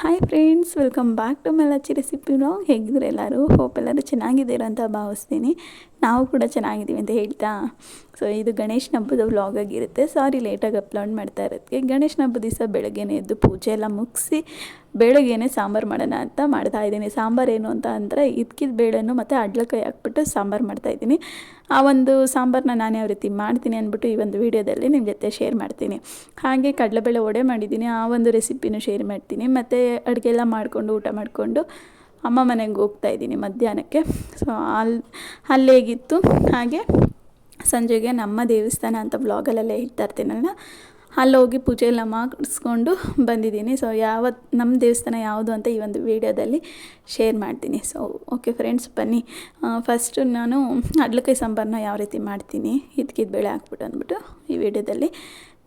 Hi friends welcome back to ಮೆಲಚ್ಚಿ recipe blog ಹೇಗಿದ್ರು ಎಲ್ಲರೂ? Hope ಎಲ್ಲರೂ ಚೆನ್ನಾಗಿದ್ದೀರ ಅಂತ ಭಾವಿಸ್ತೀನಿ. ನಾವು ಕೂಡ ಚೆನ್ನಾಗಿದ್ದೀವಿ ಅಂತ ಹೇಳ್ತಾ. ಸೊ ಇದು ಗಣೇಶನ ಹಬ್ಬದ ವ್ಲಾಗ್ ಆಗಿರುತ್ತೆ. ಸಾರಿ ಲೇಟಾಗಿ ಅಪ್ಲೋಡ್ ಮಾಡ್ತಾ ಇರೋದಕ್ಕೆ ಗಣೇಶನ ಹಬ್ಬದ ದಿವಸ ಬೆಳಗ್ಗೆನೇ ಎದ್ದು ಪೂಜೆ ಎಲ್ಲ ಮುಗಿಸಿ ಬೆಳಗ್ಗೆನೇ ಸಾಂಬಾರು ಮಾಡೋಣ ಅಂತ ಮಾಡ್ತಾ ಇದ್ದೀನಿ. ಸಾಂಬಾರು ಏನು ಅಂತ ಅಂದರೆ ಇದ್ಕಿದ ಬೇಳೆನು ಮತ್ತು ಅಡ್ಲಕಾಯಿ ಹಾಕ್ಬಿಟ್ಟು ಸಾಂಬಾರು ಮಾಡ್ತಾಯಿದ್ದೀನಿ ಆ ಒಂದು ಸಾಂಬಾರನ್ನ ನಾನು ಯಾವ ರೀತಿ ಮಾಡ್ತೀನಿ ಅಂದ್ಬಿಟ್ಟು ಈ ಒಂದು ವಿಡಿಯೋದಲ್ಲಿ ನಿಮ್ಮ ಜೊತೆ ಶೇರ್ ಮಾಡ್ತೀನಿ. ಹಾಗೆ ಕಡಲೆಬೇಳೆ ಒಡೆ ಮಾಡಿದ್ದೀನಿ. ಆ ಒಂದು ರೆಸಿಪಿನೂ ಶೇರ್ ಮಾಡ್ತೀನಿ. ಮತ್ತು ಅಡುಗೆ ಎಲ್ಲ ಮಾಡಿಕೊಂಡು ಊಟ ಮಾಡಿಕೊಂಡು ಅಮ್ಮ ಮನೆಗೆ ಹೋಗ್ತಾ ಇದ್ದೀನಿ ಮಧ್ಯಾಹ್ನಕ್ಕೆ. ಸೊ ಅಲ್ಲಿ ಹೇಗಿತ್ತು ಹಾಗೆ ಸಂಜೆಗೆ ನಮ್ಮ ದೇವಸ್ಥಾನ ಅಂತ ವ್ಲಾಗಲ್ಲೆಲ್ಲ ಇಡ್ತಾ ಇರ್ತೀನಲ್ಲ ಅಲ್ಲಿ ಹೋಗಿ ಪೂಜೆ ಎಲ್ಲ ಮಾಡಿಸ್ಕೊಂಡು ಬಂದಿದ್ದೀನಿ. ಸೊ ಯಾವ ನಮ್ಮ ದೇವಸ್ಥಾನ ಯಾವುದು ಅಂತ ಈ ಒಂದು ವಿಡಿಯೋದಲ್ಲಿ ಶೇರ್ ಮಾಡ್ತೀನಿ. ಸೊ ಓಕೆ ಫ್ರೆಂಡ್ಸ್ ಬನ್ನಿ. ಫಸ್ಟು ನಾನು ಅಡ್ಲಕಾಯಿ ಸಾಂಬಾರನ್ನ ಯಾವ ರೀತಿ ಮಾಡ್ತೀನಿ ಇದ್ಕಿದ ಬೆಳೆ ಹಾಕ್ಬಿಟ್ಟು ಅಂದ್ಬಿಟ್ಟು ಈ ವಿಡಿಯೋದಲ್ಲಿ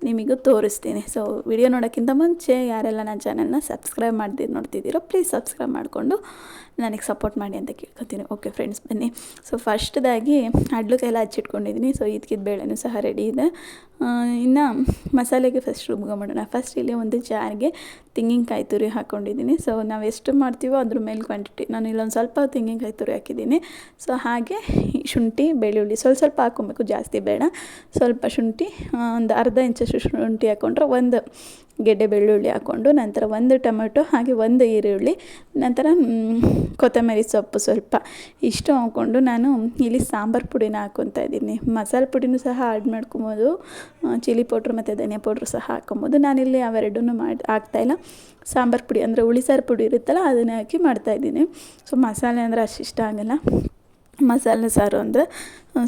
ನಿಮಗೂ ತೋರಿಸ್ತೀನಿ. ಸೊ ವಿಡಿಯೋ ನೋಡೋಕ್ಕಿಂತ ಮುಂಚೆ ಯಾರೆಲ್ಲ ನನ್ನ ಚಾನಲ್ನ ಸಬ್ಸ್ಕ್ರೈಬ್ ಮಾಡ್ದಿದ್ದು ನೋಡ್ತಿದ್ದೀರೋ ಪ್ಲೀಸ್ ಸಬ್ಸ್ಕ್ರೈಬ್ ಮಾಡಿಕೊಂಡು ನನಗೆ ಸಪೋರ್ಟ್ ಮಾಡಿ ಅಂತ ಕೇಳ್ಕೊತೀನಿ. ಓಕೆ ಫ್ರೆಂಡ್ಸ್ ಬನ್ನಿ. ಸೊ ಫಸ್ಟ್ದಾಗಿ ಕೈಲ ಹಚ್ಚಿಟ್ಕೊಂಡಿದ್ದೀನಿ ಸೊ ಇದಕ್ಕಿದ ಬೇಳೆನೂ ಸಹ ರೆಡಿ ಇದೆ. ಇನ್ನು ಮಸಾಲೆಗೆ ಫಸ್ಟ್ ರುಬ್ಕೊಂಬಿಡೋಣ ಫಸ್ಟ್ ಇಲ್ಲಿ ಒಂದು ಜಾರ್ಗೆ ತೆಂಗಿನಕಾಯಿ ತುರಿ ಹಾಕ್ಕೊಂಡಿದ್ದೀನಿ ಸೊ ನಾವು ಎಷ್ಟು ಮಾಡ್ತೀವೋ ಅದ್ರ ಮೇಲೆ ಕ್ವಾಂಟಿಟಿ ನಾನು ಇಲ್ಲೊಂದು ಸ್ವಲ್ಪ ತೆಂಗಿನಕಾಯಿ ತುರಿ ಹಾಕಿದ್ದೀನಿ ಸೊ ಹಾಗೆ ಶುಂಠಿ, ಬೆಳ್ಳುಳ್ಳಿ ಸ್ವಲ್ಪ ಸ್ವಲ್ಪ ಹಾಕ್ಕೊಬೇಕು. ಜಾಸ್ತಿ ಬೇಡ. ಸ್ವಲ್ಪ ಶುಂಠಿ ಒಂದು ಅರ್ಧ ಇಂಚಷ್ಟು ಶುಂಠಿ ಹಾಕ್ಕೊಂಡ್ರೆ ಒಂದು ಗೆಡ್ಡೆ ಬೆಳ್ಳುಳ್ಳಿ ಹಾಕ್ಕೊಂಡು ನಂತರ ಒಂದು ಟೊಮೆಟೊ ಹಾಗೆ ಒಂದು ಈರುಳ್ಳಿ, ನಂತರ ಕೊತ್ತಂಬರಿ ಸೊಪ್ಪು ಸ್ವಲ್ಪ. ಇಷ್ಟು ಹಾಕ್ಕೊಂಡು ನಾನು ಇಲ್ಲಿ ಸಾಂಬಾರು ಪುಡಿನ ಹಾಕ್ಕೊತಾ ಇದ್ದೀನಿ. ಮಸಾಲೆ ಪುಡಿನೂ ಸಹ ಆ್ಯಡ್ ಮಾಡ್ಕೊಬೋದು. ಚಿಲ್ಲಿ ಪೌಡ್ರ್ ಮತ್ತು ಧನಿಯಾ ಪೌಡ್ರ್ ಸಹ ಹಾಕ್ಕೊಬೋದು. ನಾನಿಲ್ಲಿ ಅವೆರಡೂ ಮಾಡಿ ಹಾಕ್ತಾಯಿಲ್ಲ ಸಾಂಬಾರು ಪುಡಿ ಅಂದರೆ ಸಾರು ಪುಡಿ ಇರುತ್ತಲ್ಲ, ಅದನ್ನೇ ಹಾಕಿ ಮಾಡ್ತಾಯಿದ್ದೀನಿ ಸೊ ಮಸಾಲೆ ಅಂದರೆ ಅಷ್ಟು ಇಷ್ಟ ಆಗಲ್ಲ. ಮಸಾಲೆ ಸಾರು ಅಂದರೆ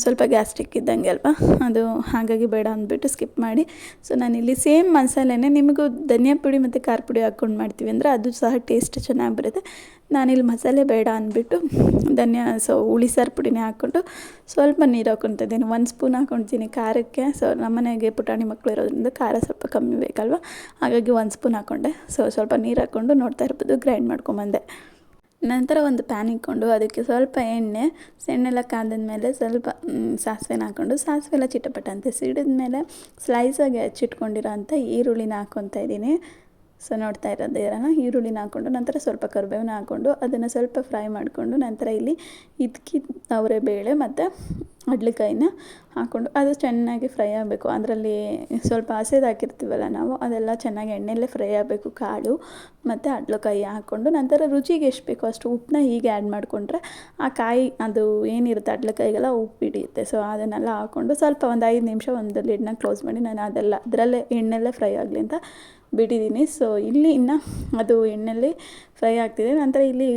ಸ್ವಲ್ಪ ಗ್ಯಾಸ್ಟ್ರಿಕ್ ಇದ್ದಂಗೆ ಅಲ್ವಾ? ಅದು ಹಾಗಾಗಿ ಬೇಡ ಅಂದ್ಬಿಟ್ಟು ಸ್ಕಿಪ್ ಮಾಡಿ. ಸೊ ನಾನಿಲ್ಲಿ ಸೇಮ್ ಮಸಾಲೆನೇ ನಿಮಗೂ ಧನಿಯಾ ಪುಡಿ ಮತ್ತು ಖಾರ ಪುಡಿ ಹಾಕ್ಕೊಂಡು ಮಾಡ್ತೀವಿ ಅಂದರೆ ಅದು ಸಹ ಟೇಸ್ಟ್ ಚೆನ್ನಾಗಿ ಬರುತ್ತೆ. ನಾನಿಲ್ಲಿ ಮಸಾಲೆ ಬೇಡ ಅಂದ್ಬಿಟ್ಟು ಧನಿಯಾ, ಸೊ ಹುಳಿ ಸಾರು ಪುಡಿನೇ ಹಾಕ್ಕೊಂಡು ಸ್ವಲ್ಪ ನೀರು ಹಾಕ್ಕೊತಾ ಇದ್ದೀನಿ. ಒಂದು ಸ್ಪೂನ್ ಹಾಕ್ಕೊಳ್ತೀನಿ ಖಾರಕ್ಕೆ. ಸೊ ನಮ್ಮನೆಗೆ ಪುಟಾಣಿ ಮಕ್ಕಳು ಇರೋದ್ರಿಂದ ಖಾರ ಸ್ವಲ್ಪ ಕಮ್ಮಿ ಬೇಕಲ್ವ? ಹಾಗಾಗಿ ಒಂದು ಸ್ಪೂನ್ ಹಾಕ್ಕೊಂಡೆ. ಸೊ ಸ್ವಲ್ಪ ನೀರು ಹಾಕ್ಕೊಂಡು ನೋಡ್ತಾ ಇರ್ಬೋದು, ಗ್ರೈಂಡ್ ಮಾಡ್ಕೊಂಬಂದೆ. ನಂತರ ಒಂದು ಪ್ಯಾನ್ ಇಟ್ಕೊಂಡು ಅದಕ್ಕೆ ಸ್ವಲ್ಪ ಎಣ್ಣೆ ಎಣ್ಣೆಲ್ಲ ಕಾದಿದ ಸ್ವಲ್ಪ ಸಾಸಿವೆನ ಹಾಕ್ಕೊಂಡು ಸಾಸಿವೆ ಎಲ್ಲ ಚಿಟಪಟ ಅಂತ ಸಿಡಿದ ಮೇಲೆ ಸ್ಲೈಸಾಗಿ ಹಚ್ಚಿಟ್ಕೊಂಡಿರೋ ಅಂಥ ಈರುಳ್ಳಿನ ಹಾಕ್ಕೊತಾ ಇದ್ದೀನಿ. ಸೊ ನೋಡ್ತಾ ಇರೋದು ಇರೋಣ ಈರುಳ್ಳಿನ ಹಾಕ್ಕೊಂಡು, ನಂತರ ಸ್ವಲ್ಪ ಕರಿಬೇವನ್ನ ಹಾಕ್ಕೊಂಡು, ಅದನ್ನು ಸ್ವಲ್ಪ ಫ್ರೈ ಮಾಡಿಕೊಂಡು, ನಂತರ ಇಲ್ಲಿ ಇದಕ್ಕಿ ಅವರೆ ಬೇಳೆ ಮತ್ತು ಅಡ್ಲಿಕಾಯಿನ ಹಾಕ್ಕೊಂಡು, ಅದು ಚೆನ್ನಾಗಿ ಫ್ರೈ ಆಗಬೇಕು. ಅದರಲ್ಲಿ ಸ್ವಲ್ಪ ಹಸೆದು ಹಾಕಿರ್ತೀವಲ್ಲ ನಾವು, ಅದೆಲ್ಲ ಚೆನ್ನಾಗಿ ಎಣ್ಣೆಯಲ್ಲೇ ಫ್ರೈ ಆಗಬೇಕು, ಕಾಳು ಮತ್ತು ಅಡ್ಲಕಾಯಿ ಹಾಕ್ಕೊಂಡು, ನಂತರ ರುಚಿಗೆ ಎಷ್ಟು ಬೇಕೋ ಅಷ್ಟು ಉಪ್ಪನ್ನ ಹೀಗೆ ಆ್ಯಡ್ ಮಾಡಿಕೊಂಡ್ರೆ ಆ ಕಾಯಿ, ಅದು ಏನಿರುತ್ತೆ ಅಡ್ಲಕಾಯಿಗೆಲ್ಲ ಉಪ್ಪು ಹಿಡಿಯುತ್ತೆ. ಸೊ ಅದನ್ನೆಲ್ಲ ಹಾಕ್ಕೊಂಡು ಸ್ವಲ್ಪ ಒಂದು ಐದು ನಿಮಿಷ ಒಂದು ಲಿಡ್ನ ಕ್ಲೋಸ್ ಮಾಡಿ, ನಾನು ಅದೆಲ್ಲ, ಅದರಲ್ಲೇ ಎಣ್ಣೆಲ್ಲೇ ಫ್ರೈ ಆಗಲಿ ಅಂತ ಬಿಟ್ಟಿದ್ದೀನಿ. ಸೊ ಇಲ್ಲಿ ಇನ್ನು ಅದು ಎಣ್ಣೆಯಲ್ಲಿ ಫ್ರೈ ಆಗ್ತಿದೆ. ನಂತರ ಇಲ್ಲಿ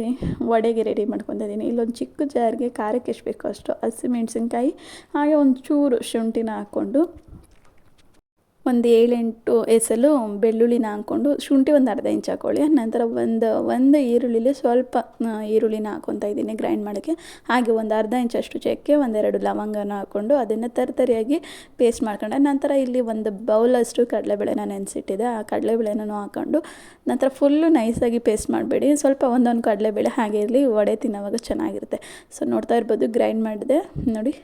ವಡೆಗೆ ರೆಡಿ ಮಾಡ್ಕೊತಿದ್ದೀನಿ ಇಲ್ಲೊಂದು ಚಿಕ್ಕ ಜಾರಿಗೆ ಖಾರಕ್ಕೆ ಎಷ್ಟು ಬೇಕೋ ಅಷ್ಟು ಹಸಿಮೆಣ್ಸಿನ್ಕಾಯಿ ಹಾಗೆ ಒಂದು ಚೂರು ಶುಂಠಿನ ಹಾಕ್ಕೊಂಡು ಒಂದು ಏಳೆಂಟು ಎಸಲು ಬೆಳ್ಳುಳ್ಳಿನ ಹಾಕ್ಕೊಂಡು ಶುಂಠಿ ಒಂದು ಅರ್ಧ ಇಂಚ್ ಹಾಕ್ಕೊಳ್ಳಿ ನಂತರ ಒಂದು ಒಂದು ಈರುಳ್ಳಿಲಿ ಸ್ವಲ್ಪ ಈರುಳ್ಳಿನ ಹಾಕ್ಕೊತಾ ಇದ್ದೀನಿ ಗ್ರೈಂಡ್ ಮಾಡೋಕ್ಕೆ. ಹಾಗೆ ಒಂದು ಅರ್ಧ ಇಂಚಷ್ಟು ಚಕ್ಕೆ ಒಂದೆರಡು ಲವಂಗನ ಹಾಕ್ಕೊಂಡು ಅದನ್ನು ತರತರಿಯಾಗಿ ಪೇಸ್ಟ್ ಮಾಡ್ಕೊಂಡೆ. ನಂತರ ಇಲ್ಲಿ ಒಂದು ಬೌಲಷ್ಟು ಕಡಲೆಬೇಳೆನ ನೆನೆಸಿಟ್ಟಿದೆ. ಆ ಕಡಲೆಬೇಳೆನೂ ಹಾಕ್ಕೊಂಡು ನಂತರ ಫುಲ್ಲು ನೈಸಾಗಿ ಪೇಸ್ಟ್ ಮಾಡಬೇಡಿ. ಸ್ವಲ್ಪ ಒಂದೊಂದು ಕಡಲೆಬೇಳೆ ಹಾಗೆ ಇರಲಿ, ವಡೆ ತಿನ್ನೋವಾಗ ಚೆನ್ನಾಗಿರುತ್ತೆ. ಸೊ ನೋಡ್ತಾ ಇರ್ಬೋದು ಗ್ರೈಂಡ್ ಮಾಡಿದೆ. ನೋಡಿ.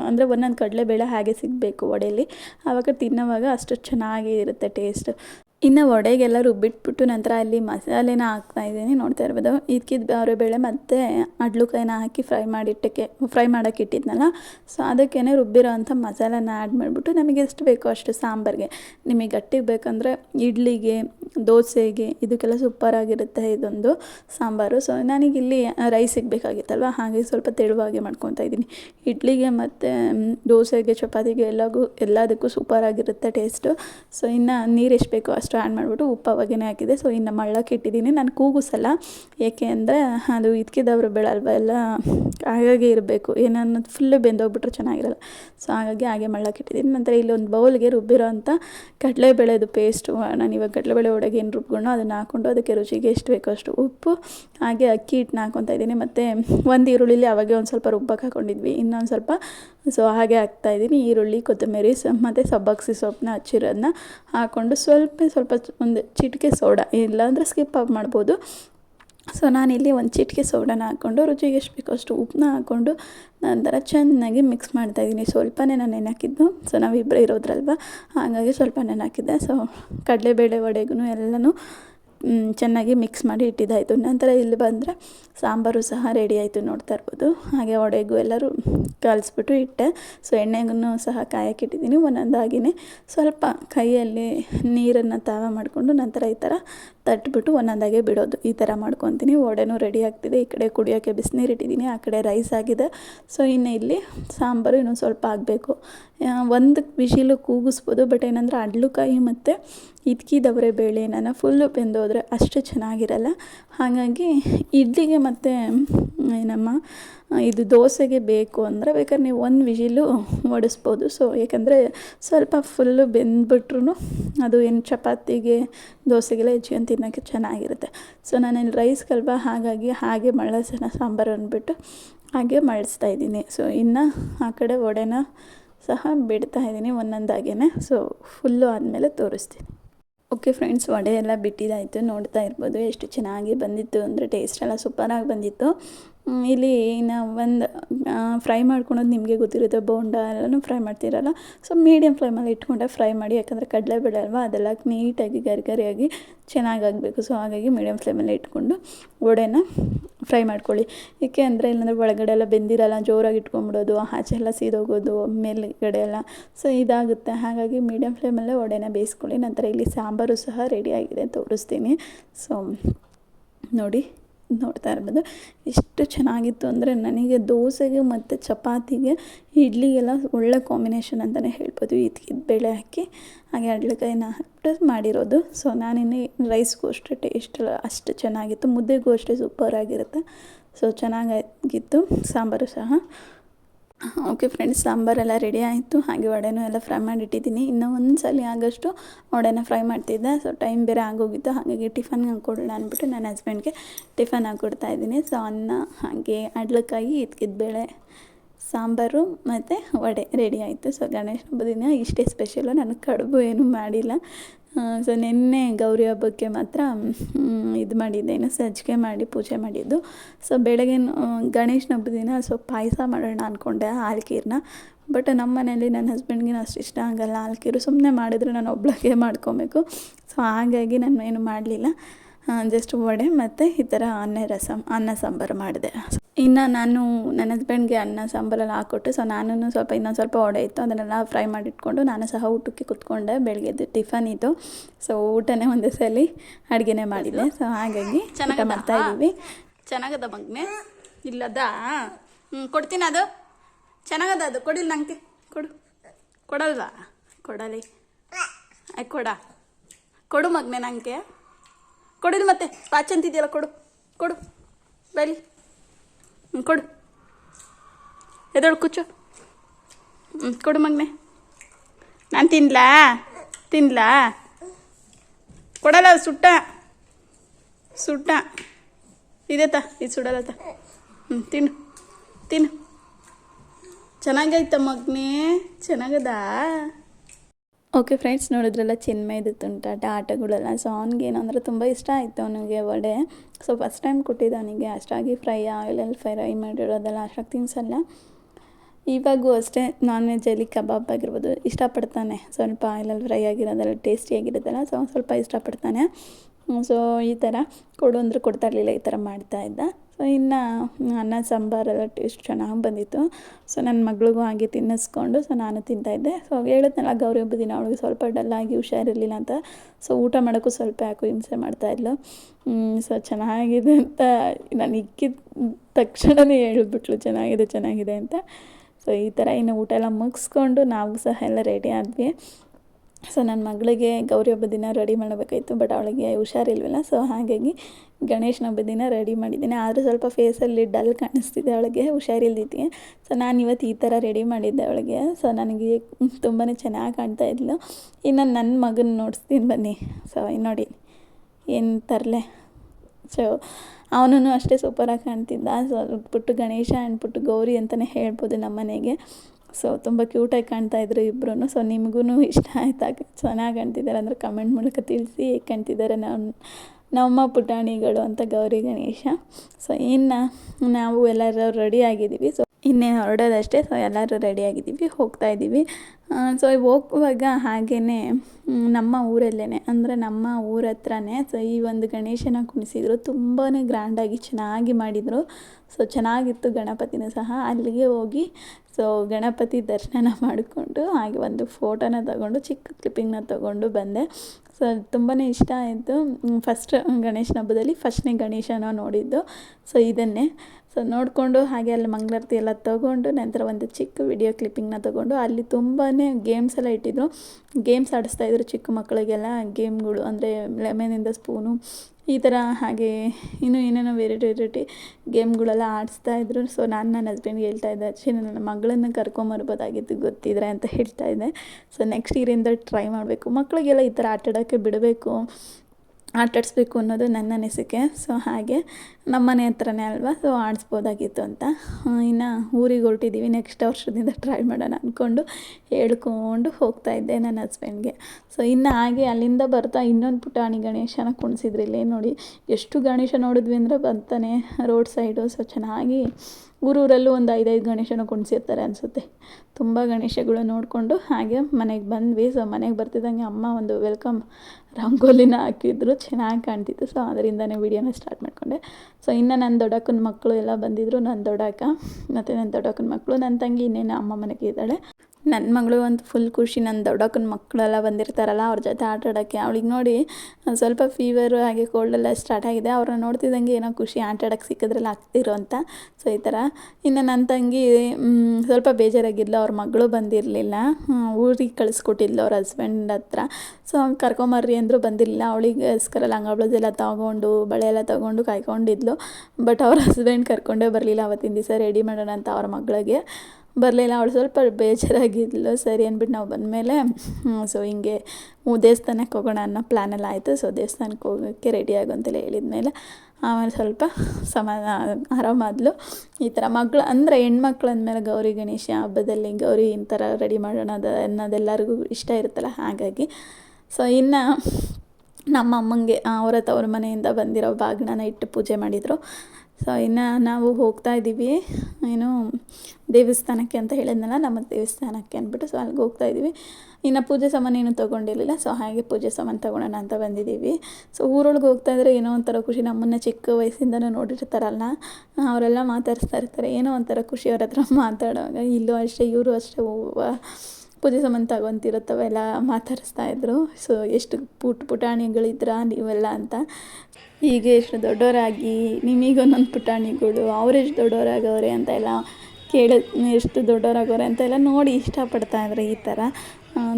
ಅಂದರೆ ಒಂದೊಂದು ಕಡಲೆಬೇಳೆ ಹಾಗೆ ಸಿಗಬೇಕು ವಡೆಯಲ್ಲಿ ಆವಾಗ ತಿನ್ನೋವಾಗ ಅಷ್ಟು ಚೆನ್ನಾಗಿ ಇರುತ್ತೆ ಟೇಸ್ಟ್ ಇನ್ನು ವಡೆಗೆಲ್ಲ ರುಬ್ಬಿಟ್ಬಿಟ್ಟು ನಂತರ ಅಲ್ಲಿ ಮಸಾಲೆನ ಹಾಕ್ತಾ ಇದ್ದೀನಿ. ನೋಡ್ತಾ ಇರ್ಬೋದು. ಇದಕ್ಕಿದ್ದು ಬೇರೆ ಬೇಳೆ ಮತ್ತು ಅಡ್ಲುಕಾಯಿನ ಹಾಕಿ ಫ್ರೈ ಮಾಡಿಟ್ಟಕ್ಕೆ, ಫ್ರೈ ಮಾಡೋಕೆ ಇಟ್ಟಿದ್ನಲ್ಲ. ಸೊ ಅದಕ್ಕೇ ರುಬ್ಬಿರೋ ಅಂಥ ಮಸಾಲೆನ ಆ್ಯಡ್ ಮಾಡಿಬಿಟ್ಟು ನಮಗೆ ಎಷ್ಟು ಬೇಕೋ ಅಷ್ಟು ಸಾಂಬಾರಿಗೆ. ನಿಮಗೆ ಗಟ್ಟಿಗೆ ಬೇಕಂದರೆ ಇಡ್ಲಿಗೆ, ದೋಸೆಗೆ ಇದಕ್ಕೆಲ್ಲ ಸೂಪರಾಗಿರುತ್ತೆ ಇದೊಂದು ಸಾಂಬಾರು. ಸೊ ನನಗೆ ಇಲ್ಲಿ ರೈಸಿಗೆ ಬೇಕಾಗಿತ್ತಲ್ವ ಹಾಗೆ ಸ್ವಲ್ಪ ತೆಳುವಾಗಿ ಮಾಡ್ಕೊತಾ ಇದ್ದೀನಿ. ಇಡ್ಲಿಗೆ ಮತ್ತು ದೋಸೆಗೆ, ಚಪಾತಿಗೆ ಎಲ್ಲಗೂ ಎಲ್ಲದಕ್ಕೂ ಸೂಪರಾಗಿರುತ್ತೆ ಟೇಸ್ಟು ಸೊ ಇನ್ನು ನೀರು ಎಷ್ಟು ಬೇಕೋ ಅಷ್ಟು ಆ್ಯಡ್ ಮಾಡಿಬಿಟ್ಟು ಉಪ್ಪು ಅವಾಗೇ ಹಾಕಿದೆ. ಸೊ ಇನ್ನು ಮಳ್ಳಕ್ಕೆ ಇಟ್ಟಿದ್ದೀನಿ. ನಾನು ಕೂಗಿಸಲ್ಲ. ಏಕೆ ಅಂದರೆ, ಅದು ಇದಕ್ಕಿದ್ದವರು ಬೆಳಲ್ವ, ಎಲ್ಲ ಹಾಗಾಗಿ ಇರಬೇಕು. ಏನನ್ನೋದು ಫುಲ್ಲು ಬೆಂದೋಗ್ಬಿಟ್ರೆ ಚೆನ್ನಾಗಿರಲ್ಲ. ಸೊ ಹಾಗಾಗಿ ಹಾಗೆ ಮಳ್ಳಕ್ಕೆ ಇಟ್ಟಿದ್ದೀನಿ. ನಂತರ ಇಲ್ಲಿ ಒಂದು ಬೌಲ್ಗೆ ರುಬ್ಬಿರೋ ಅಂಥ ಕಡಲೆಬೇಳೆದು ಪೇಸ್ಟು ನಾನು ಇವಾಗ ಕಡಲೆಬೇಳೆ ಒಳಗೆ ಏನು ರುಬ್ಕೊಂಡು ಅದನ್ನು ಹಾಕ್ಕೊಂಡು ಅದಕ್ಕೆ ರುಚಿಗೆ ಎಷ್ಟು ಬೇಕೋ ಅಷ್ಟು ಉಪ್ಪು, ಹಾಗೆ ಅಕ್ಕಿ ಹಿಟ್ಟನ್ನ ಹಾಕ್ಕೊತಾ ಇದ್ದೀನಿ. ಮತ್ತು ಒಂದು ಈರುಳ್ಳಿಲಿ ಅವಾಗೆ ಒಂದು ಸ್ವಲ್ಪ ರುಬ್ಬಕ್ಕೆ ಹಾಕ್ಕೊಂಡಿದ್ವಿ ಇನ್ನೊಂದು ಸ್ವಲ್ಪ ಸೊ ಹಾಗೆ ಹಾಕ್ತಾಯಿದ್ದೀನಿ ಈರುಳ್ಳಿ, ಕೊತ್ತಂಬರಿ, ಸ, ಮತ್ತು ಸಬ್ಬಕ್ಸಿ ಸೊಪ್ಪನ್ನ ಹಚ್ಚಿರೋದನ್ನ ಹಾಕ್ಕೊಂಡು ಸ್ವಲ್ಪ ಸ್ವಲ್ಪ ಒಂದು ಚಿಟಿಕೆ ಸೋಡಾ, ಇಲ್ಲಾಂದರೆ ಸ್ಕಿಪ್ ಆಗಿ ಮಾಡ್ಬೋದು. ಸೊ ನಾನಿಲ್ಲಿ ಒಂದು ಚಿಟಿಕೆ ಸೋಡಾನ ಹಾಕ್ಕೊಂಡು ರುಚಿಗೆ ಎಷ್ಟು ಬೇಕೋ ಅಷ್ಟು ಉಪ್ಪನ್ನ ಹಾಕ್ಕೊಂಡು ನಂತರ ಚೆನ್ನಾಗಿ ಮಿಕ್ಸ್ ಮಾಡ್ತಾಯಿದ್ದೀನಿ ಸ್ವಲ್ಪನೇ ನಾನು ನೆನೆ ಹಾಕಿದ್ದು. ಸೊ ನಾವಿಬ್ಬರೇ ಇರೋದ್ರಲ್ವ? ಹಾಗಾಗಿ ಸ್ವಲ್ಪ ನೆನೆ ಹಾಕಿದ್ದೆ. ಸೊ ಕಡಲೆಬೇಳೆ ವಡೆಗೂ ಎಲ್ಲನೂ ಚೆನ್ನಾಗಿ ಮಿಕ್ಸ್ ಮಾಡಿ ಇಟ್ಟಿದ್ದಾಯಿತು. ನಂತರ ಇಲ್ಲಿ ಬಂದರೆ ಸಾಂಬಾರು ಸಹ ರೆಡಿ ಆಯಿತು ನೋಡ್ತಾ ಇರ್ಬೋದು. ಹಾಗೆ ಒಡೆಗೂ ಎಲ್ಲರೂ ಕಲಿಸ್ಬಿಟ್ಟು ಇಟ್ಟೆ. ಸೊ ಎಣ್ಣೆಗೂ ಸಹ ಕಾಯಕ್ಕೆ ಇಟ್ಟಿದ್ದೀನಿ. ಒಂದೊಂದಾಗಿನೇ ಸ್ವಲ್ಪ ಕೈಯಲ್ಲಿ ನೀರನ್ನು ತಾವ ಮಾಡಿಕೊಂಡು ನಂತರ ಈ ಥರ ತಟ್ಬಿಟ್ಟು ಒಂದೊಂದಾಗೆ ಬಿಡೋದು. ಈ ಥರ ಮಾಡ್ಕೊತೀನಿ. ವಡೆನೂ ರೆಡಿ ಆಗ್ತಿದೆ. ಈ ಕಡೆ ಕುಡಿಯೋಕ್ಕೆ ಬಿಸಿನೀರು ಇಟ್ಟಿದ್ದೀನಿ. ಆ ಕಡೆ ರೈಸ್ ಆಗಿದೆ. ಸೊ ಇನ್ನು ಇಲ್ಲಿ ಸಾಂಬಾರು ಇನ್ನೊಂದು ಸ್ವಲ್ಪ ಆಗಬೇಕು. ಒಂದು ಬಿಸಿಲು ಕೂಗಿಸ್ಬೋದು. ಬಟ್ ಏನಂದ್ರೆ ಅಡ್ಲುಕಾಯಿ ಮತ್ತು ಇದ್ಕಿದವರೆ ಬೇಳೆ ನಾನು ಫುಲ್ಲು ಬೆಂದೋದ್ರೆ ಅಷ್ಟು ಚೆನ್ನಾಗಿರಲ್ಲ. ಹಾಗಾಗಿ ಇಡ್ಲಿಗೆ ಮತ್ತು ಏನಮ್ಮ? ಇದು ದೋಸೆಗೆ ಬೇಕು ಅಂದರೆ ಬೇಕಾದ್ರೆ ನೀವು ಒಂದು ವಿಜಿಲು ಒಡಿಸ್ಬೋದು. ಸೊ ಏಕೆಂದರೆ ಸ್ವಲ್ಪ ಫುಲ್ಲು ಬೆಂದ್ಬಿಟ್ರು ಅದು ಏನು ಚಪಾತಿಗೆ, ದೋಸೆಗೆಲ್ಲ ಹೆಚ್ಚಿಗೆ ತಿನ್ನೋಕ್ಕೆ ಚೆನ್ನಾಗಿರುತ್ತೆ. ಸೊ ನಾನಿಲ್ಲಿ ರೈಸ್ ಕಲ್ವ ಹಾಗಾಗಿ ಹಾಗೆ ಮಳಸನ ಸಾಂಬಾರು ಅಂದ್ಬಿಟ್ಟು ಹಾಗೆ ಮಳಿಸ್ತಾ ಇದ್ದೀನಿ. ಸೊ ಇನ್ನು ಆ ಕಡೆ ವಡೆನ ಸಹ ಬಿಡ್ತಾ ಇದ್ದೀನಿ ಒಂದೊಂದಾಗೇ ಸೊ ಫುಲ್ಲು ಆದಮೇಲೆ ತೋರಿಸ್ತೀನಿ. ಓಕೆ ಫ್ರೆಂಡ್ಸ್ ವಡೆ ಎಲ್ಲ ಬಿಟ್ಟಿದ್ದಾಯಿತು ನೋಡ್ತಾ ಇರ್ಬೋದು, ಎಷ್ಟು ಚೆನ್ನಾಗಿ ಬಂದಿತ್ತು. ಅಂದರೆ ಟೇಸ್ಟ್ ಎಲ್ಲ ಸೂಪರಾಗಿ ಬಂದಿತ್ತು. ಇಲ್ಲಿ ಇನ್ನು ಒಂದು ಫ್ರೈ ಮಾಡ್ಕೊಳೋದು ನಿಮಗೆ ಗೊತ್ತಿರುತ್ತೆ. ಬೋಂಡ ಎಲ್ಲನೂ ಫ್ರೈ ಮಾಡ್ತಿರಲ್ಲ? ಸೊ ಮೀಡಿಯಮ್ ಫ್ಲೇಮಲ್ಲಿ ಇಟ್ಕೊಂಡೆ ಫ್ರೈ ಮಾಡಿ, ಯಾಕಂದರೆ ಕಡಲೆಬೇಳೆ ಅಲ್ವಾ? ಅದೆಲ್ಲ ನೀಟಾಗಿ, ಗರಿಗರಿಯಾಗಿ ಚೆನ್ನಾಗಿ ಚೆನ್ನಾಗಾಗಬೇಕು. ಸೊ ಹಾಗಾಗಿ ಮೀಡಿಯಮ್ ಫ್ಲೇಮಲ್ಲಿ ಇಟ್ಕೊಂಡು ವಡೆನ ಫ್ರೈ ಮಾಡ್ಕೊಳ್ಳಿ. ಏಕೆ ಅಂದರೆ, ಇಲ್ಲಾಂದರೆ ಒಳಗಡೆ ಎಲ್ಲ ಬೆಂದಿರಲ್ಲ, ಜೋರಾಗಿ ಇಟ್ಕೊಂಬಿಡೋದು ಆಚೆ ಎಲ್ಲ ಸೀದೋಗೋದು, ಮೇಲ್ಗಡೆ ಎಲ್ಲ. ಸೊ ಇದಾಗುತ್ತೆ. ಹಾಗಾಗಿ ಮೀಡಿಯಮ್ ಫ್ಲೇಮಲ್ಲೇ ವಡೆನ ಬೇಯಿಸ್ಕೊಳ್ಳಿ. ನಂತರ ಇಲ್ಲಿ ಸಾಂಬಾರು ಸಹ ರೆಡಿಯಾಗಿದೆ ತೋರಿಸ್ತೀನಿ. ಸೊ ನೋಡಿ. ನೋಡ್ತಾ ಇರ್ಬೋದು. ಎಷ್ಟು ಚೆನ್ನಾಗಿತ್ತು ಅಂದರೆ ನನಗೆ ದೋಸೆಗೆ ಮತ್ತು ಚಪಾತಿಗೆ ಇಡ್ಲಿಗೆಲ್ಲ ಒಳ್ಳೆ ಕಾಂಬಿನೇಷನ್ ಅಂತಲೇ ಹೇಳ್ಬೋದು. ಇದಕ್ಕೆ ಬೇಳೆ ಹಾಕಿ, ಹಾಗೆ ಅಡ್ಲೆಕಾಯಿನ ಹಾಕ್ಬಿಟ್ಟು ಮಾಡಿರೋದು. ಸೊ ನಾನಿನ್ನು ರೈಸ್ಗೂ ಅಷ್ಟು ಟೇಸ್ಟ್ ಅಷ್ಟು ಚೆನ್ನಾಗಿತ್ತು. ಮುದ್ದೆಗೂ ಅಷ್ಟೇ ಸೂಪರಾಗಿರುತ್ತೆ ಸೊ ಚೆನ್ನಾಗಿತ್ತು ಸಾಂಬಾರು ಸಹ. ಓಕೆ ಫ್ರೆಂಡ್ಸ್ ಸಾಂಬಾರೆಲ್ಲ ರೆಡಿ ಆಯಿತು. ಹಾಗೆ ವಡೆನೂ ಎಲ್ಲ ಫ್ರೈ ಮಾಡಿಟ್ಟಿದ್ದೀನಿ. ಇನ್ನೂ ಒಂದು ಸಲ ಆಗಷ್ಟು ವಡೆನ ಫ್ರೈ ಮಾಡ್ತಿದ್ದೆ. ಸೊ ಟೈಮ್ ಬೇರೆ ಆಗೋಗಿತ್ತು. ಹಾಗಾಗಿ ಟಿಫನ್ ಹಾಕ್ಕೊಡೋಣ ಅಂದ್ಬಿಟ್ಟು ನನ್ನ ಹಸ್ಬೆಂಡ್ಗೆ ಟಿಫನ್ ಹಾಕ್ಕೊಡ್ತಾ ಇದ್ದೀನಿ. ಸೊ ಅನ್ನ, ಹಾಗೆ, ಅಡ್ಲಕಾಯಿ ಬೇಳೆ. ಸಾಂಬಾರು ಮತ್ತು ವಡೆ ರೆಡಿ ಆಯಿತು. ಸೊ ಗಣೇಶ ಹಬ್ಬದ ದಿನ ಇಷ್ಟೇ ಸ್ಪೆಷಲು ನನಗೆ ಕಡುಬು ಏನೂ ಮಾಡಿಲ್ಲ. ಸೊ ನಿನ್ನೆ ಗೌರಿ ಹಬ್ಬಕ್ಕೆ ಮಾತ್ರ ಇದು ಮಾಡಿದ್ದೆ ಏನು ಸಜ್ಜಿಗೆ ಮಾಡಿ ಪೂಜೆ ಮಾಡಿದ್ದು. ಸೊ ಬೆಳಗ್ಗೆ ಗಣೇಶನ ಹಬ್ಬದ ದಿನ ಸ್ವಲ್ಪ ಪಾಯಸ ಮಾಡೋಣ ಅಂದ್ಕೊಂಡೆ ಹಾಲ್ಕೀರನ್ನ ಬಟ್ ನಮ್ಮ ಮನೆಯಲ್ಲಿ ನನ್ನ ಹಸ್ಬೆಂಡ್ಗೆ ಅಷ್ಟು ಇಷ್ಟ ಆಗಲ್ಲ ಹಾಲ್ಕೀರು ಸುಮ್ಮನೆ ಮಾಡಿದ್ರೆ ನಾನು ಒಬ್ಳಿಗೆ ಮಾಡ್ಕೊಬೇಕು. ಸೊ ಹಾಗಾಗಿ ನಾನು ಏನು ಮಾಡಲಿಲ್ಲ. ಜಸ್ಟ್ ವಡೆ ಮತ್ತು ಈ ಥರ ಅನ್ನ ರಸಮ್ ಅನ್ನ ಸಾಂಬಾರು ಮಾಡಿದೆ. ಇನ್ನು ನಾನು ನನ್ನ ಹಸ್ಬೆಂಡ್ಗೆ ಅನ್ನ ಸಾಂಬಾರೆಲ್ಲ ಹಾಕ್ಕೊಟ್ಟು ಸೊ ನಾನು ಸ್ವಲ್ಪ ಇನ್ನೊಂದು ಸ್ವಲ್ಪ ವಡೆ ಇತ್ತು ಅದನ್ನೆಲ್ಲ ಫ್ರೈ ಮಾಡಿಟ್ಕೊಂಡು ನಾನು ಸಹ ಊಟಕ್ಕೆ ಕುತ್ಕೊಂಡೆ ಬೆಳಗ್ಗೆದ್ದು ಟಿಫನ್ ಇತ್ತು. ಸೊ ಊಟನೇ ಒಂದೇ ಸಲ ಅಡುಗೆನೇ ಮಾಡಿದ್ದೆ. ಸೊ ಹಾಗಾಗಿ ಚೆನ್ನಾಗಿ ಮಾಡ್ತಾ ಇದ್ದೀವಿ. ಚೆನ್ನಾಗದ ಮಗ್ನೆ? ಇಲ್ಲದ? ಹ್ಞೂ ಕೊಡ್ತೀನಿ ಅದು? ಚೆನ್ನಾಗದ ಅದು? ಕೊಡಿಲ್ಲ ನಂಗೆ ಕೊಡು. ಕೊಡಲ್ವಾ? ಕೊಡಲಿ. ಆಯ್ತು ಕೊಡ. ಕೊಡು ಮಗ್ನೆ ನನಗೆ ಕೊಡಿಲ್ಲ ಮತ್ತೆ. ಪಾಚಿ ಅಂತಿದೆಯಲ್ಲ, ಕೊಡು. ಕೊಡು. ಬೈಲಿ. ಹ್ಞೂ ಕೊಡು. ಎದಳು ಕುಚ್ಚು ಹ್ಞೂ ಕೊಡು ಮಗ್ನೆ. ನಾನು ತಿನ್ಲಾ? ತಿನ್ಲಾ? ಕೊಡಲ್ಲ, ಸುಟ್ಟ. ಸುಟ್ಟ. ಇದೆ ತ, ಇದು ಸುಡಲ್ಲ ತ. ಹ್ಞೂ ತಿನ್ನು. ತಿನ್ನು. ಚೆನ್ನಾಗೈತ ಮಗ್ನೆ. ಚೆನ್ನಾಗದಾ? ಓಕೆ ಫ್ರೆಂಡ್ಸ್ ನೋಡಿದ್ರಲ್ಲ ಚಿನ್ಮಯದ ತುಂಟಾಟ ಆಟಗಳೆಲ್ಲ ಸೊ ಅವ್ನಿಗೆ ಏನಂದ್ರೆ ತುಂಬ ಇಷ್ಟ ಆಯಿತು ಅವನಿಗೆ ವಡೆ ಸೊ ಫಸ್ಟ್ ಟೈಮ್ ಕೊಟ್ಟಿದ್ದ ಅವನಿಗೆ, ಅಷ್ಟಾಗಿ ಫ್ರೈ ಆಯಿಲಲ್ಲಿ ಫ್ರೈ ಮಾಡಿರೋದೆಲ್ಲ ಅಷ್ಟಾಗಿ ತಿನ್ಸಲ್ಲ. ಇವಾಗೂ ಅಷ್ಟೇ ನಾನ್ ವೆಜ್ಜಲ್ಲಿ ಕಬಾಬ್ ಆಗಿರ್ಬೋದು, ಇಷ್ಟಪಡ್ತಾನೆ. ಸ್ವಲ್ಪ ಆಯಿಲಲ್ಲಿ ಫ್ರೈ ಆಗಿರೋದೆಲ್ಲ ಟೇಸ್ಟಿಯಾಗಿರೋದಲ್ಲ ಸೊ ಸ್ವಲ್ಪ ಇಷ್ಟಪಡ್ತಾನೆ. ಸೊ ಈ ಥರ ಕೊಡು ಅಂದರೆ ಕೊಡ್ತಾ ಇರಲಿಲ್ಲ, ಈ ಥರ ಮಾಡ್ತಾ ಇದ್ದ. ಇನ್ನು ಅನ್ನ ಸಾಂಬಾರೆಲ್ಲ ಟೇಸ್ಟ್ ಚೆನ್ನಾಗಿ ಬಂದಿತ್ತು. ಸೊ ನನ್ನ ಮಗಳಿಗೂ ಹಾಗೆ ತಿನ್ನಿಸ್ಕೊಂಡು ಸೊ ನಾನು ತಿಂತಾಯಿದ್ದೆ ಸೊ ಹೇಳಿದ್ನಲ್ಲ, ಗೌರಿ ಹಬ್ಬದ ದಿನ ಅವಳಿಗೆ ಸ್ವಲ್ಪ ಡಲ್ಲಾಗಿ ಹುಷಾರಿರಲಿಲ್ಲ ಅಂತ. ಸೊ ಊಟ ಮಾಡೋಕ್ಕೂ ಸ್ವಲ್ಪ ಯಾಕೋ ಹಿಂಸೆ ಮಾಡ್ತಾಯಿದ್ಲು ಸೊ ಚೆನ್ನಾಗಿದೆ ಅಂತ ನಾನು ಇಕ್ಕಿದ ತಕ್ಷಣವೇ ಹೇಳಿಬಿಟ್ಲು, ಚೆನ್ನಾಗಿದೆ ಚೆನ್ನಾಗಿದೆ ಅಂತ. ಸೊ ಈ ಥರ ಇನ್ನು ಊಟ ಎಲ್ಲ ಮುಗಿಸ್ಕೊಂಡು, ನಾವು ಸಹ ಎಲ್ಲ ರೆಡಿ ಆದ್ವಿ. ಸೊ ನನ್ನ ಮಗಳಿಗೆ ಗೌರಿ ಹಬ್ಬದ ದಿನ ರೆಡಿ ಮಾಡಬೇಕಾಯಿತು ಬಟ್ ಅವಳಿಗೆ ಹುಷಾರಿಲ್ವಲ್ಲ ಸೊ ಹಾಗಾಗಿ ಗಣೇಶನ ಹಬ್ಬದ ದಿನ ರೆಡಿ ಮಾಡಿದ್ದೀನಿ. ಆದರೂ ಸ್ವಲ್ಪ ಫೇಸಲ್ಲಿ ಡಲ್ ಕಾಣಿಸ್ತಿದೆ ಅವಳಿಗೆ ಹುಷಾರಿಲ್ದಿದ್ದೆ ಸೊ ನಾನು ಇವತ್ತು ಈ ಥರ ರೆಡಿ ಮಾಡಿದ್ದೆ ಅವಳಿಗೆ. ಸೊ ನನಗೆ ತುಂಬಾ ಚೆನ್ನಾಗಿ ಕಾಣ್ತಾ ಇದ್ಲು. ಇನ್ನು ನನ್ನ ಮಗನ ನೋಡಿಸ್ತೀನಿ ಬನ್ನಿ. ಸೊ ನೋಡಿ, ಏನು ತರಲೆ? ಸೊ ಅವನೂ ಅಷ್ಟೇ ಸೂಪರಾಗಿ ಕಾಣ್ತಿದ್ದ. ಸೊ ಪುಟ್ಟು ಗಣೇಶ ಪುಟ್ಟು ಗೌರಿ ಅಂತಲೇ ಹೇಳ್ಬೋದು ನಮ್ಮ ಮನೆಗೆ ಸೊ ತುಂಬ ಕ್ಯೂಟಾಗಿ ಕಾಣ್ತಾ ಇದ್ರು ಇಬ್ಬರೂ ಸೊ ನಿಮಗೂ ಇಷ್ಟ ಆಯ್ತಾ ಚೆನ್ನಾಗಿ ಕಾಣ್ತಿದ್ದಾರೆ ಅಂದರೆ ಕಮೆಂಟ್ ಮೂಲಕ ತಿಳಿಸಿ ಹೇಗೆ ಕಾಣ್ತಿದ್ದಾರೆ ನಾವು ನಮ್ಮ ಪುಟಾಣಿಗಳು ಅಂತ ಗೌರಿ ಗಣೇಶ. ಸೊ ಇನ್ನು ನಾವು ಎಲ್ಲರೂ ರೆಡಿ ಆಗಿದ್ದೀವಿ. ಸೊ ಇನ್ನೇನು ಹೊರಡೋದಷ್ಟೇ. ಸೊ ಎಲ್ಲರೂ ರೆಡಿಯಾಗಿದ್ದೀವಿ ಹೋಗ್ತಾ ಇದ್ದೀವಿ. ಸೊ ಹೋಗುವಾಗ ಹಾಗೇ ನಮ್ಮ ಊರಲ್ಲೇ ಅಂದರೆ ನಮ್ಮ ಊರ ಹತ್ರನೇ ಸೊ ಈ ಒಂದು ಗಣೇಶನ ಕುಣಿಸಿದ್ರು. ತುಂಬಾ ಗ್ರ್ಯಾಂಡಾಗಿ ಚೆನ್ನಾಗಿ ಮಾಡಿದರು. ಸೊ ಚೆನ್ನಾಗಿತ್ತು ಗಣಪತಿನೂ ಸಹ. ಅಲ್ಲಿಗೆ ಹೋಗಿ ಸೊ ಗಣಪತಿ ದರ್ಶನ ಮಾಡಿಕೊಂಡು, ಹಾಗೆ ಒಂದು ಫೋಟೋನ ತಗೊಂಡು, ಚಿಕ್ಕ ಕ್ಲಿಪ್ಪಿಂಗ್ನ ತಗೊಂಡು ಬಂದೆ. ಸೊ ತುಂಬಾ ಇಷ್ಟ ಆಯಿತು. ಫಸ್ಟ್ ಗಣೇಶನ ಹಬ್ಬದಲ್ಲಿ ಫಸ್ಟ್ನೇ ಗಣೇಶನ ನೋಡಿದ್ದು. ಸೊ ಇದನ್ನೇ. ಸೊ ನೋಡಿಕೊಂಡು ಹಾಗೆ ಅಲ್ಲಿ ಮಂಗಳಾರತಿ ಎಲ್ಲ ತೊಗೊಂಡು ನಂತರ ಒಂದು ಚಿಕ್ಕ ವಿಡಿಯೋ ಕ್ಲಿಪ್ಪಿಂಗ್ನ ತೊಗೊಂಡು ಅಲ್ಲಿ ತುಂಬಾ ಗೇಮ್ಸ್ ಎಲ್ಲ ಇಟ್ಟಿದ್ರು. ಗೇಮ್ಸ್ ಆಡಿಸ್ತಾ ಇದ್ರು ಚಿಕ್ಕ ಮಕ್ಕಳಿಗೆಲ್ಲ. ಗೇಮ್ಗಳು ಅಂದರೆ ಲೆಮನಿಂದ ಸ್ಪೂನು ಈ ಥರ ಹಾಗೆ ಇನ್ನೂ ಏನೇನೋ ವೆರೈಟಿ ವೆರೈಟಿ ಗೇಮ್ಗಳೆಲ್ಲ ಆಡಿಸ್ತಾ ಇದ್ರು. ಸೊ ನಾನು ನನ್ನ ಹಸ್ಬೆಂಡ್ಗೆ ಹೇಳ್ತಾ ಇದ್ದೆ ಆ್ಯಕ್ಚುಲಿ ನನ್ನ ಮಗಳನ್ನು ಕರ್ಕೊಂಬರ್ಬೋದಾಗಿತ್ತು ಗೊತ್ತಿದ್ರೆ ಅಂತ ಹೇಳ್ತಾ ಇದ್ದೆ. ಸೊ ನೆಕ್ಸ್ಟ್ ಇಯರಿಂದ ಟ್ರೈ ಮಾಡಬೇಕು. ಮಕ್ಕಳಿಗೆಲ್ಲ ಈ ಥರ ಆಟಾಡೋಕ್ಕೆ ಬಿಡಬೇಕು. ಆಟಾಡಿಸ್ಬೇಕು ಅನ್ನೋದು ನನ್ನ ಅನಿಸಿಕೆ. ಸೊ ಹಾಗೆ ನಮ್ಮ ಮನೆ ಹತ್ರನೇ ಅಲ್ವಾ? ಸೊ ಆಡಿಸ್ಬೋದಾಗಿತ್ತು ಅಂತ. ಇನ್ನು ಊರಿಗೆ ಹೊರಟಿದ್ದೀವಿ ನೆಕ್ಸ್ಟ್ ವರ್ಷದಿಂದ ಟ್ರೈ ಮಾಡೋಣ ಅಂದ್ಕೊಂಡು ಹೇಳ್ಕೊಂಡು ಹೋಗ್ತಾ ಇದ್ದೆ ನನ್ನ ಹಸ್ಬೆಂಡ್ಗೆ ಸೊ ಇನ್ನು ಹಾಗೆ ಅಲ್ಲಿಂದ ಬರ್ತಾ ಇನ್ನೊಂದು ಪುಟಾಣಿ ಗಣೇಶನ ಕುಣಿಸಿದ್ರಿ ಇಲ್ಲೇ. ನೋಡಿ, ಎಷ್ಟು ಗಣೇಶ ನೋಡಿದ್ವಿ ಅಂದರೆ ಬರ್ತಾನೆ ರೋಡ್ ಸೈಡು ಸೊ ಚೆನ್ನಾಗಿ ಊರೂರಲ್ಲೂ ಒಂದು ಐದೈದು ಗಣೇಶನ ಕುಣಿಸಿರ್ತಾರೆ ಅನಿಸುತ್ತೆ. ತುಂಬ ಗಣೇಶಗಳು ನೋಡಿಕೊಂಡು ಹಾಗೆ ಮನೆಗೆ ಬಂದ್ವಿ. ಸೊ ಮನೆಗೆ ಬರ್ತಿದ್ದಂಗೆ ಅಮ್ಮ ಒಂದು ವೆಲ್ಕಮ್ ರಂಗೋಲಿನ ಹಾಕಿದ್ರು. ಚೆನ್ನಾಗಿ ಕಾಣ್ತಿತ್ತು. ಸೊ ಅದರಿಂದನೇ ವಿಡಿಯೋನ ಸ್ಟಾರ್ಟ್ ಮಾಡಿಕೊಂಡೆ. ಸೊ ಇನ್ನು ನನ್ನ ದೊಡ್ಡಕ್ಕನ ಮಕ್ಕಳು ಎಲ್ಲ ಬಂದಿದ್ದರು ನನ್ನ ದೊಡ್ಡಕ್ಕ, ಮತ್ತು ನನ್ನ ದೊಡ್ಡಕ್ಕನ ಮಕ್ಕಳು ನನ್ನ ತಂಗಿ ಇನ್ನೇನು ಅಮ್ಮ ಮನೆಗೆ ಇದ್ದಾಳೆ. ನನ್ನ ಮಗಳು ಒಂದು ಫುಲ್ ಖುಷಿ. ನನ್ನ ದೊಡ್ಡಕ್ಕನ ಮಕ್ಕಳೆಲ್ಲ ಬಂದಿರ್ತಾರಲ್ಲ, ಅವ್ರ ಜೊತೆ ಆಟ ಆಡೋಕ್ಕೆ ಅವಳಿಗೆ ನೋಡಿ ಸ್ವಲ್ಪ ಫೀವರು ಹಾಗೆ ಕೋಲ್ಡೆಲ್ಲ ಸ್ಟಾರ್ಟ್ ಆಗಿದೆ. ಅವ್ರನ್ನ ನೋಡ್ತಿದ್ದಂಗೆ ಏನೋ ಖುಷಿ, ಆಟ ಆಡೋಕ್ಕೆ ಸಿಕ್ಕಿದ್ರಲ್ಲಿ, ಆಗ್ತಿರೋ ಅಂತ. ಸೊ ಈ ಥರ. ಇನ್ನು ನನ್ನ ತಂಗಿ ಸ್ವಲ್ಪ ಬೇಜಾರಾಗಿದ್ಲು. ಅವ್ರ ಮಗಳು ಬಂದಿರಲಿಲ್ಲ. ಊರಿಗೆ ಕಳಿಸ್ಕೊಟ್ಟಿದ್ಲು ಅವ್ರ ಹಸ್ಬೆಂಡ್ ಹತ್ರ. ಸೊ ಕರ್ಕೊಂಬರ್ರಿ ಅಂದರೂ ಬಂದಿರಲಿಲ್ಲ. ಅವಳಿಗೋಸ್ಕರ ಲಂಗ ಬ್ಲೌಸ್ ಎಲ್ಲ ತೊಗೊಂಡು, ಬಳೆ ಎಲ್ಲ ತೊಗೊಂಡು ಕಾಯ್ಕೊಂಡಿದ್ಲು. ಬಟ್ ಅವ್ರ ಹಸ್ಬೆಂಡ್ ಕರ್ಕೊಂಡೇ ಬರಲಿಲ್ಲ. ಅವತ್ತಿನ ದಿವಸ ರೆಡಿ ಮಾಡೋಣ ಅಂತ ಅವ್ರ ಮಗಳಿಗೆ. ಬರಲಿಲ್ಲ, ಅವಳು ಸ್ವಲ್ಪ ಬೇಜಾರಾಗಿದ್ಲು. ಸರಿ ಅಂದ್ಬಿಟ್ಟು ನಾವು ಬಂದಮೇಲೆ ಸೊ ಹಿಂಗೆ ದೇವಸ್ಥಾನಕ್ಕೆ ಹೋಗೋಣ ಅನ್ನೋ ಪ್ಲ್ಯಾನೆಲ್ಲ ಆಯಿತು. ಸೊ ದೇವಸ್ಥಾನಕ್ಕೆ ಹೋಗೋಕ್ಕೆ ರೆಡಿ ಆಗು ಅಂತೆಲ್ಲ ಹೇಳಿದ್ಮೇಲೆ, ಆಮೇಲೆ ಸ್ವಲ್ಪ ಸಮಾನ, ಆರಾಮಾದ್ಲು. ಈ ಥರ ಮಗಳು, ಅಂದರೆ ಹೆಣ್ಮಕ್ಳು ಅಂದಮೇಲೆ ಗೌರಿ, ಗಣೇಶ ಹಬ್ಬದಲ್ಲಿ ಗೌರಿ ಈ ಥರ ರೆಡಿ ಮಾಡೋಣ ಅದು ಅನ್ನೋದೆಲ್ಲರಿಗೂ ಇಷ್ಟ ಇರುತ್ತಲ್ಲ, ಹಾಗಾಗಿ. ಸೊ ಇನ್ನು ನಮ್ಮ ಅಮ್ಮಂಗೆ ಅವರ ತವ್ರ ಮನೆಯಿಂದ ಬಂದಿರೋ ಬಾಗಿಣನ ಇಟ್ಟು ಪೂಜೆ ಮಾಡಿದರು. ಸೊ ಇನ್ನು ನಾವು ಹೋಗ್ತಾ ಇದ್ದೀವಿ ಏನು ದೇವಸ್ಥಾನಕ್ಕೆ ಅಂತ ಹೇಳಿದ್ನಲ್ಲ, ನಮ್ಮ ದೇವಸ್ಥಾನಕ್ಕೆ ಅಂದ್ಬಿಟ್ಟು ಸೊ ಅಲ್ಲಿಗೆ ಹೋಗ್ತಾ ಇದ್ದೀವಿ ಇನ್ನು ಪೂಜೆ ಸಾಮಾನು ಏನು ತೊಗೊಂಡಿರಲಿಲ್ಲ ಸೊ ಹಾಗೆ ಪೂಜೆ ಸಾಮಾನು ತೊಗೊಳೋಣ ಅಂತ ಬಂದಿದ್ದೀವಿ. ಸೊ ಊರೊಳಗೆ ಹೋಗ್ತಾ ಇದ್ರೆ ಏನೋ ಒಂಥರ ಖುಷಿ, ನಮ್ಮನ್ನು ಚಿಕ್ಕ ವಯಸ್ಸಿಂದನೂ ನೋಡಿರ್ತಾರಲ್ಲ, ಅವರೆಲ್ಲ ಮಾತಾಡಿಸ್ತಾ ಇರ್ತಾರೆ. ಏನೋ ಒಂಥರ ಖುಷಿ ಅವ್ರ ಹತ್ರ ಮಾತಾಡೋವಾಗ, ಇಲ್ಲೂ ಅಷ್ಟೇ, ಇವರು ಅಷ್ಟೇ ಪೂಜೆ ಸಾಮಾನು ತಗೊತಿರುತ್ತವೆಲ್ಲ ಮಾತಾಡಿಸ್ತಾ ಇದ್ರು. ಸೊ ಎಷ್ಟು ಪುಟ್ ಪುಟಾಣಿಗಳಿದ್ರ ನೀವೆಲ್ಲ ಅಂತ. ಹೀಗೆ ಎಷ್ಟು ದೊಡ್ಡವರಾಗಿ, ನಿಮಗೊಂದೊಂದು ಪುಟಾಣಿಗಳು ಅವರೆಷ್ಟು ದೊಡ್ಡವರಾಗವ್ರೆ ಅಂತ ಎಲ್ಲ ಕೇಳಿ, ಎಷ್ಟು ಅಂತ ಎಲ್ಲ ನೋಡಿ ಇಷ್ಟಪಡ್ತಾ ಇದ್ರೆ ಈ ಥರ.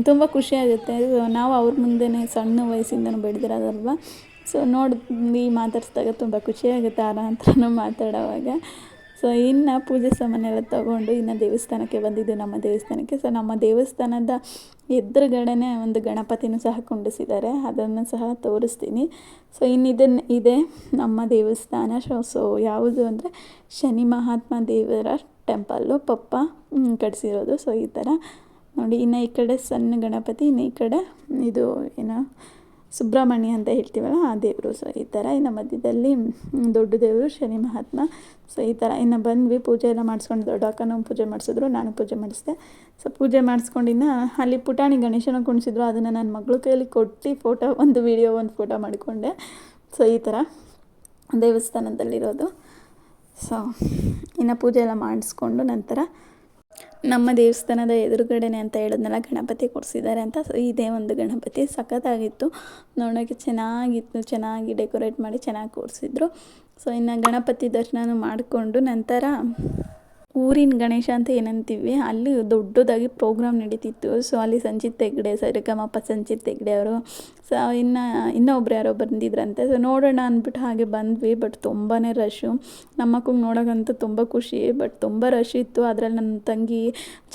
ತುಂಬ ಖುಷಿಯಾಗುತ್ತೆ ನಾವು ಅವ್ರ ಮುಂದೆನೇ ಸಣ್ಣ ವಯಸ್ಸಿಂದನೂ ಬೆಳೆದಿರೋದಲ್ವ. ಸೊ ನೋಡಿ ಮಾತಾಡಿಸಿದಾಗ ತುಂಬ ಖುಷಿಯಾಗುತ್ತೆ ಆ ನಂತರನೂ ಮಾತಾಡೋವಾಗ. ಸೊ ಇನ್ನು ಪೂಜೆ ಸಾಮಾನೆಲ್ಲ ತೊಗೊಂಡು ಇನ್ನು ದೇವಸ್ಥಾನಕ್ಕೆ ಬಂದಿದ್ದು ನಮ್ಮ ದೇವಸ್ಥಾನಕ್ಕೆ. ಸೊ ನಮ್ಮ ದೇವಸ್ಥಾನದ ಎದುರುಗಡೆನೇ ಒಂದು ಗಣಪತಿನೂ ಸಹ ಕುಂಡಿಸಿದ್ದಾರೆ. ಅದನ್ನು ಸಹ ತೋರಿಸ್ತೀನಿ. ಸೊ ಇನ್ನು ಇದನ್ನು ಇದೆ ನಮ್ಮ ದೇವಸ್ಥಾನ. ಸೊ ಸೊ ಯಾವುದು ಅಂದರೆ ಶನಿ ಮಹಾತ್ಮ ದೇವರ ಟೆಂಪಲ್ಲು. ಪಪ್ಪ ಕಟ್ಸಿರೋದು. ಸೊ ಈ ಥರ. ನೋಡಿ, ಇನ್ನು ಈ ಕಡೆ ಸಣ್ಣ ಗಣಪತಿ, ಇನ್ನು ಈ ಕಡೆ ಇದು ಏನೋ ಸುಬ್ರಹ್ಮಣ್ಯ ಅಂತ ಹೇಳ್ತೀವಲ್ಲ, ಆ ದೇವರು. ಸೊ ಈ ಥರ ಇನ್ನು ಮಧ್ಯದಲ್ಲಿ ದೊಡ್ಡ ದೇವರು ಶನಿ ಮಹಾತ್ಮ. ಸೊ ಈ ಥರ ಇನ್ನು ಬಂದ್ವಿ, ಪೂಜೆ ಎಲ್ಲ ಮಾಡಿಸ್ಕೊಂಡು ದೊಡ್ಡ ಅಕ್ಕನೂ ಪೂಜೆ ಮಾಡಿಸಿದ್ರು, ನಾನು ಪೂಜೆ ಮಾಡಿಸಿದೆ. ಸೊ ಪೂಜೆ ಮಾಡಿಸ್ಕೊಂಡಿನ್ನ ಅಲ್ಲಿ ಪುಟಾಣಿ ಗಣೇಶನ ಕುಣಿಸಿದ್ರು, ಅದನ್ನು ನನ್ನ ಮಗಳು ಕೈಯಲ್ಲಿ ಕೊಟ್ಟು ಫೋಟೋ, ಒಂದು ವೀಡಿಯೋ ಒಂದು ಫೋಟೋ ಮಾಡಿಕೊಂಡೆ. ಸೊ ಈ ಥರ ದೇವಸ್ಥಾನದಲ್ಲಿರೋದು. ಸೊ ಇನ್ನು ಪೂಜೆ ಎಲ್ಲ ಮಾಡಿಸ್ಕೊಂಡು ನಂತರ ನಮ್ಮ ದೇವಸ್ಥಾನದ ಎದುರುಗಡೆನೆ ಅಂತ ಹೇಳಿದ್ನಲ್ಲ, ಗಣಪತಿ ಕೊಡಿಸಿದ್ದಾರೆ ಅಂತ ಇದೇ ಒಂದು ಗಣಪತಿ ಸಖತ್ತಾಗಿತ್ತು. ನೋಡೋಕ್ಕೆ ಚೆನ್ನಾಗಿತ್ತು, ಚೆನ್ನಾಗಿ ಡೆಕೋರೇಟ್ ಮಾಡಿ ಚೆನ್ನಾಗಿ ಕೂರಿಸಿದ್ರು ಸೊ ಇನ್ನು ಗಣಪತಿ ದರ್ಶನ ಮಾಡಿಕೊಂಡು ನಂತರ ಊರಿನ ಗಣೇಶ ಅಂತ ಏನಂತೀವಿ, ಅಲ್ಲಿ ದೊಡ್ಡದಾಗಿ ಪ್ರೋಗ್ರಾಮ್ ನಡೀತಿತ್ತು. ಸೊ ಅಲ್ಲಿ ಸಂಚಿತ್ ಹೆಗ್ಡೆ, ಸರಿಗಮಪ ಸಂಚಿತ್ ಹೆಗ್ಡೆ ಅವರು ಸೊ ಇನ್ನು, ಇನ್ನೊಬ್ರು ಯಾರೋ ಬಂದಿದ್ರಂತೆ. ಸೊ ನೋಡೋಣ ಅಂದ್ಬಿಟ್ಟು ಹಾಗೆ ಬಂದ್ವಿ ಬಟ್ ತುಂಬಾ ರಶ್ಶು ನಮ್ಮ ಮಕ್ಕಳು ನೋಡೋಕ್ಕಂತೂ ತುಂಬ ಖುಷಿ ಬಟ್ ತುಂಬ ರಶ್ ಇತ್ತು. ಅದ್ರಲ್ಲಿ ನನ್ನ ತಂಗಿ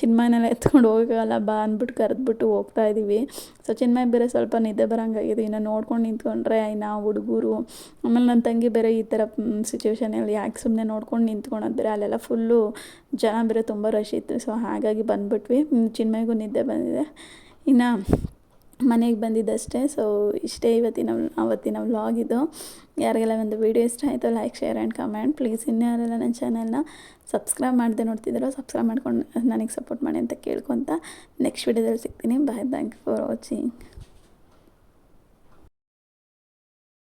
ಚಿನ್ಮಯನೆಲ್ಲ ಎತ್ಕೊಂಡು ಹೋಗಲ್ಲ, ಬಾ ಅಂದ್ಬಿಟ್ಟು ಕರೆದ್ಬಿಟ್ಟು ಹೋಗ್ತಾ ಇದ್ದೀವಿ ಸೊ ಚಿನ್ಮಯ ಬೇರೆ ಸ್ವಲ್ಪ ನಿದ್ದೆ ಬರೋಂಗಾಗಿದೆ. ಇನ್ನು ನೋಡ್ಕೊಂಡು ನಿಂತ್ಕೊಂಡ್ರೆ, ಇನ್ನು ಹುಡುಗರು, ಆಮೇಲೆ ನನ್ನ ತಂಗಿ ಬೇರೆ ಈ ಥರ ಸಿಚುವೇಶನಲ್ಲಿ ಯಾಕೆ ಸುಮ್ಮನೆ ನೋಡ್ಕೊಂಡು ನಿಂತ್ಕೊಂಡಿದ್ರೆ ಅಲ್ಲೆಲ್ಲ ಫುಲ್ಲು ಜನ ಬೇರೆ ತುಂಬ ರಶ್ ಇತ್ತು. ಸೊ ಹಾಗಾಗಿ ಬಂದ್ಬಿಟ್ವಿ. ಚಿನ್ಮಯ್ಗೂ ನಿದ್ದೆ ಬಂದಿದೆ. ಇನ್ನು ಮನೆಗೆ ಬಂದಿದ್ದಷ್ಟೇ. ಸೊ ಇಷ್ಟೇ ಇವತ್ತಿನ, ಅವತ್ತಿನ ವ್ಲಾಗ್ ಇದು. ಯಾರಿಗೆಲ್ಲ ಒಂದು ವೀಡಿಯೋ ಇಷ್ಟ ಆಯಿತು like share and comment please ಇನ್ನೂ ಯಾರೆಲ್ಲ ನನ್ನ ಚಾನಲ್ನ ಸಬ್ಸ್ಕ್ರೈಬ್ ಮಾಡದೆ ನೋಡ್ತಿದ್ದಾರೋ ಸಬ್ಸ್ಕ್ರೈಬ್ ಮಾಡ್ಕೊಂಡು ನನಗೆ ಸಪೋರ್ಟ್ ಮಾಡಿ ಅಂತ ಕೇಳ್ಕೊತ ನೆಕ್ಸ್ಟ್ ವೀಡಿಯೋದಲ್ಲಿ ಸಿಗ್ತೀನಿ. Bye thank you for watching